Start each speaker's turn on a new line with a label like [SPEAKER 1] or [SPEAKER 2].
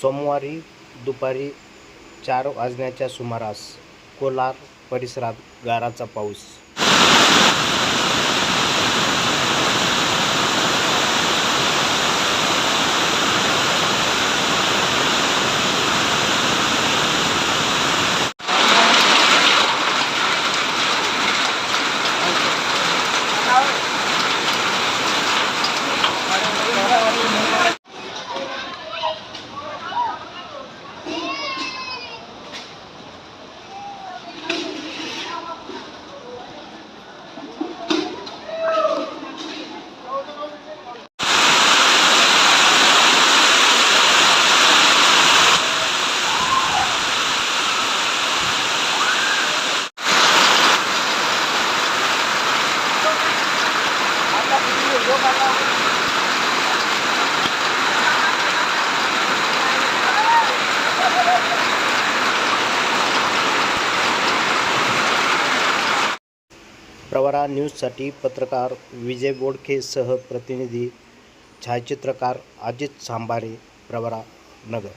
[SPEAKER 1] सोमवारी दुपारी चार वाजण्याच्या सुमारास कोलार परिसरात गाराचा पाऊस प्रवरा न्यूजसाठी पत्रकार विजय बोडखेसह प्रतिनिधी छायाचित्रकार अजित सांबारे प्रवरा नगर.